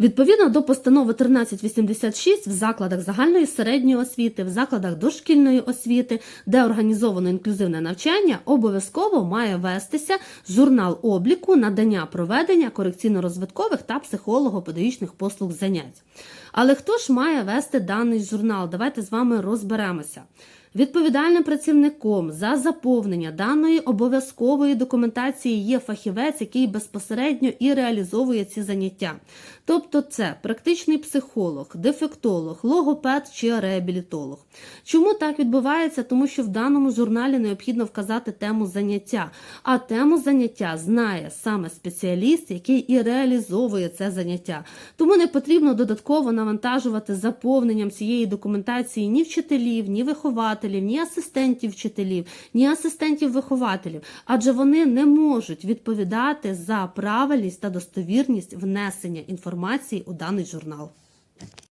Відповідно до постанови 1386 в закладах загальної середньої освіти, в закладах дошкільної освіти, де організовано інклюзивне навчання, обов'язково має вестися журнал обліку надання проведення корекційно-розвиткових та психолого-педагогічних послуг занять. Але хто ж має вести даний журнал? Давайте з вами розберемося. Відповідальним працівником за заповнення даної обов'язкової документації є фахівець, який безпосередньо і реалізовує ці заняття. Тобто це практичний психолог, дефектолог, логопед чи реабілітолог. Чому так відбувається? Тому що в даному журналі необхідно вказати тему заняття, а тему заняття знає саме спеціаліст, який і реалізовує це заняття. Тому не потрібно додатково навантажувати заповненням цієї документації ні вчителів, ні вихователів, ні асистентів вчителів, ні асистентів вихователів, адже вони не можуть відповідати за правильність та достовірність внесення інформації у даний журнал.